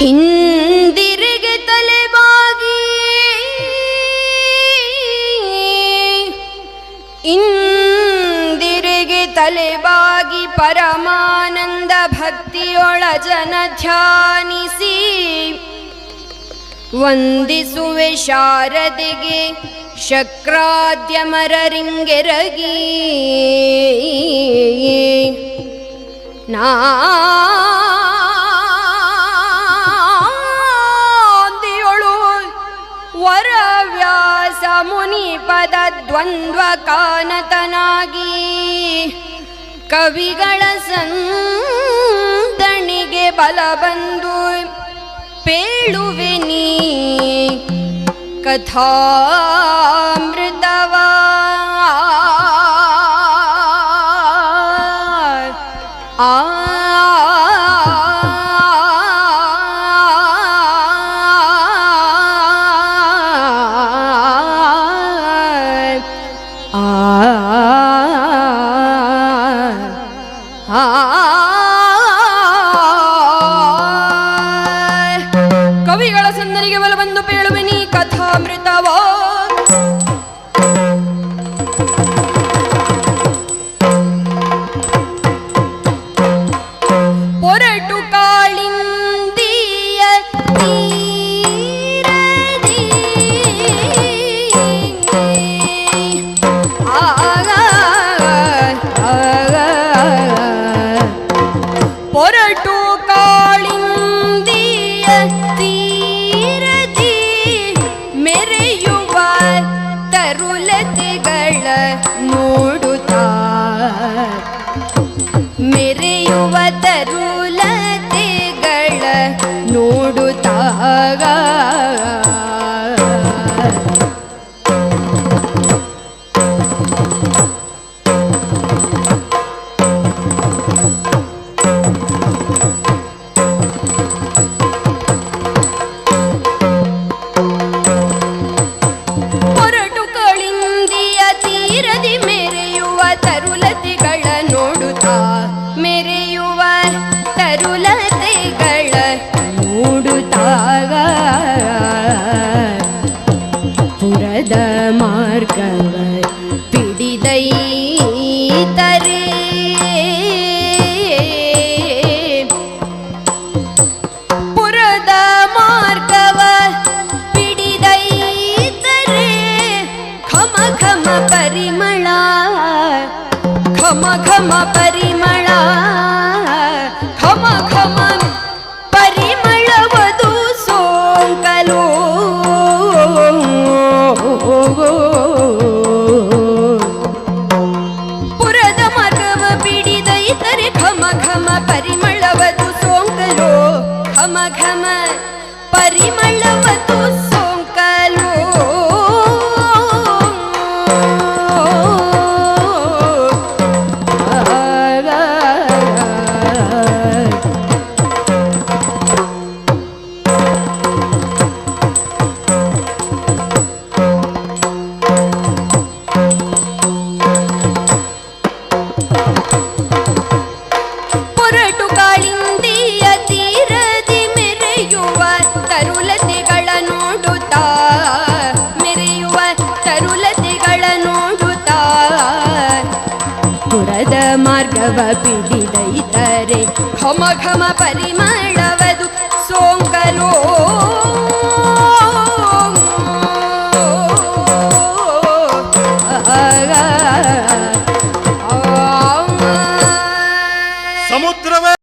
ಇಂದಿರಿಗೆ ತಲೆಬಾಗಿ. ಇಂದಿರುಗಿ ತಲೆಬಾಗಿ ಪರಮಾನಂದ ಭಕ್ತಿಯೊಳ ಜನ ಧ್ಯಾನಿಸಿ. ವಂದಿಸುವೆ ಶಾರದೆಗೆ ಶಕ್ರಾದ್ಯಮರರಿಂಗೆರಗಿ. ನಾದಿಯೊಳು ಪದ ದ್ವಂದ್ವ ಕಾನತನಾಗಿ ಕವಿಗಳ ಸಂದಣಿಗೆ ಬಲ ಬಂದು ಪೇಳುವೆ ನೀ ಕಥಾಮೃತವಾ ಕವಿಗಳ பொரட்டோ காளிங்க tira de. ಘಮ ಪರಿಮಳ. ಘಮ ಘಮ ಪರಿಮಳವದು ಸೋಂಕಲು. ಪುರದ ಮಾರ್ಗವ ಬಿಡಿದೈತರೆ ಘಮ ಘಮ ಪರಿಮಳವದು ಸೋಂಕಲು. ಘಮ ಘಮ ಪರಿಮಳವದು पिडिलरे ಘಮ ಘಮ परिमाणव सोङ्गलो